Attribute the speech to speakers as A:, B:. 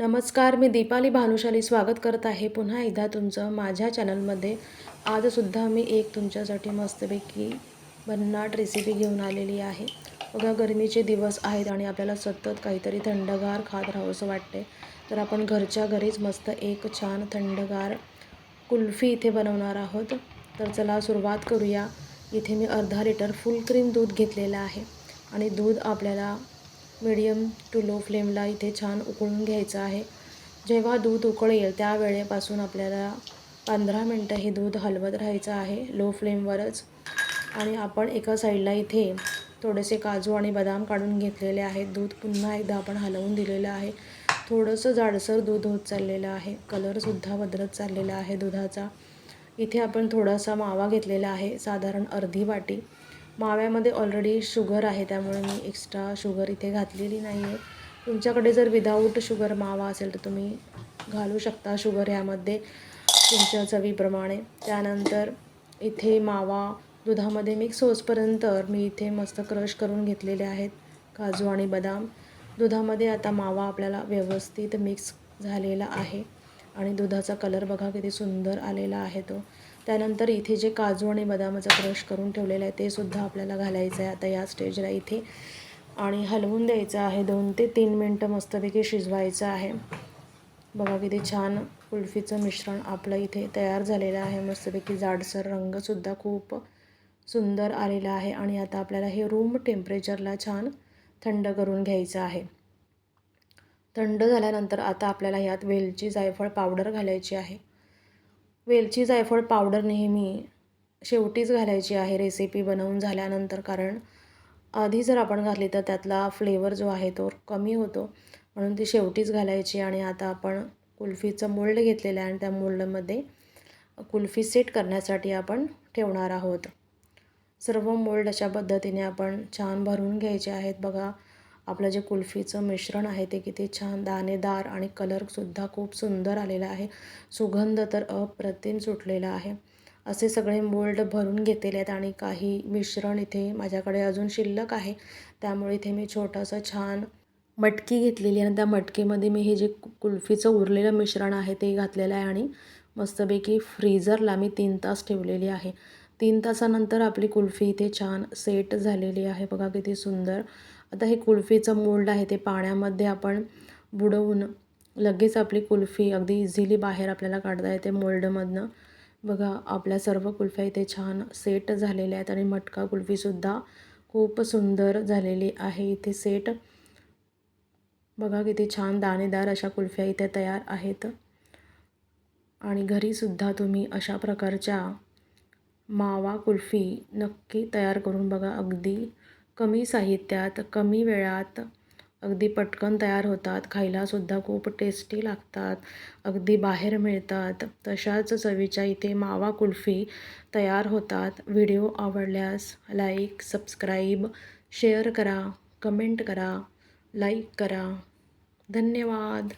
A: नमस्कार मी दीपाली भानुशाली स्वागत करत आहे पुन्हा एकदा तुमचं माझ्या चॅनलमध्ये. आजसुद्धा मी एक तुमच्यासाठी मस्तपैकी भन्नाट रेसिपी घेऊन आलेली आहे. बघा गरमीचे दिवस आहेत आणि आपल्याला सतत काहीतरी थंडगार खात राहावंसं वाटते तर आपण घरच्या घरीच मस्त एक छान थंडगार कुल्फी इथे बनवणार आहोत. तर चला सुरुवात करूया. इथे मी अर्धा लिटर फुल क्रीम दूध घेतलेलं आहे आणि दूध आपल्याला मिडियम टू लो फ्लेमला इथे छान उकळून घ्यायचं आहे. जेव्हा दूध उकळेल त्यावेळेपासून आपल्याला पंधरा मिनटं हे दूध हलवत राहायचं आहे लो फ्लेमवरच आणि आपण एका साईडला इथे थोडेसे काजू आणि बदाम काढून घेतलेले आहेत. दूध पुन्हा एकदा आपण हलवून दिलेलं आहे. थोडंसं जाडसर दूध होत चाललेलं आहे. कलरसुद्धा बदलत चाललेला आहे दुधाचा. इथे आपण थोडासा मावा घेतलेला आहे. साधारण अर्धी वाटी. माव्यामध्ये ऑलरेडी शुगर आहे त्यामुळे मी एक्स्ट्रा शुगर इथे घातलेली नाही आहे तुमच्याकडे जर विदाऊट शुगर मावा असेल तर तुम्ही घालू शकता शुगर ह्यामध्ये तुमच्या चवीप्रमाणे. त्यानंतर इथे मावा दुधामध्ये मिक्स होसपर्यंत मी इथे मस्त क्रश करून घेतलेले आहेत काजू आणि बदाम. दुधामध्ये आता मावा आपल्याला व्यवस्थित मिक्स झालेला आहे. आणि दुधाचा कलर बघा किती सुंदर आलेला आहे तो. त्यानंतर इथे जे काजू आणि बदामाचा क्रश करून ठेवलेलं आहे ते सुद्धा आपल्याला घालायचं आहे आता या स्टेजला इथे. आणि हलवून द्यायचं आहे दोन ते तीन मिनटं मस्तपैकी शिजवायचं आहे. बघा किती छान कुल्फीचं मिश्रण आपलं इथे तयार झालेलं आहे. मस्तपैकी जाडसर रंगसुद्धा खूप सुंदर आलेला आहे. आणि आता आपल्याला हे रूम टेम्परेचरला छान थंड करून घ्यायचं आहे. थंड झाल्यानंतर आता आपल्याला ह्यात वेलची जायफळ पावडर घालायची आहे. वेलची जायफळ पावडर नेहमी शेवटीच घालायची आहे रेसिपी बनवून झाल्यानंतर कारण आधी जर आपण घातली तर त्यातला फ्लेवर जो आहे तो कमी होतो. म्हणून ती शेवटीच घालायची आणि आता आपण कुल्फीचं मोल्ड घेतलेलं आहे आणि त्या मोल्डमध्ये कुल्फी सेट करण्यासाठी आपण ठेवणार आहोत. सर्व मोल्ड अशा पद्धतीने आपण छान भरून घ्यायचे आहेत. बघा आपलं जे कुल्फीचं मिश्रण आहे ते किती छान दाणेदार आणि कलरसुद्धा खूप सुंदर आलेला आहे. सुगंध तर अप्रतिम सुटलेला आहे. असे सगळे मोल्ड भरून घेतलेले आहेत आणि काही मिश्रण इथे माझ्याकडे अजून शिल्लक आहे. त्यामुळे इथे मी छोटंसं छान मटकी घेतलेली आणि त्या मटकीमध्ये मी हे जे कुल्फीचं उरलेलं मिश्रण आहे ते घातलेलं आहे आणि मस्तपैकी फ्रीझरला मी तीन तास ठेवलेली आहे. तीन तासानंतर आपली कुल्फी इथे छान सेट झालेली आहे. बघा किती सुंदर. आता हे कुल्फीचं मोल्ड आहे ते पाण्यामध्ये आपण बुडवून लगेच आपली कुल्फी अगदी इझिली बाहेर आपल्याला काढता येते मोल्डमधनं. बघा आपल्या सर्व कुल्फ्या इथे छान सेट झालेल्या आहेत आणि मटका कुल्फीसुद्धा खूप सुंदर झालेली आहे. इथे सेट. बघा किती छान दाणेदार अशा कुल्फ्या इथे तयार आहेत. आणि घरीसुद्धा तुम्ही अशा प्रकारच्या मावा कुल्फी नक्की तयार करून बघा. अगदी कमी साहित्यात कमी वेळात अगदी पटकन तयार होतात. खायलासुद्धा खूप टेस्टी लागतात. अगदी बाहेर मिळतात. तशाच चवीच्या इथे मावा कुल्फी तयार होतात. व्हिडिओ आवडल्यास लाईक सबस्क्राईब शेअर करा कमेंट करा लाईक करा. धन्यवाद.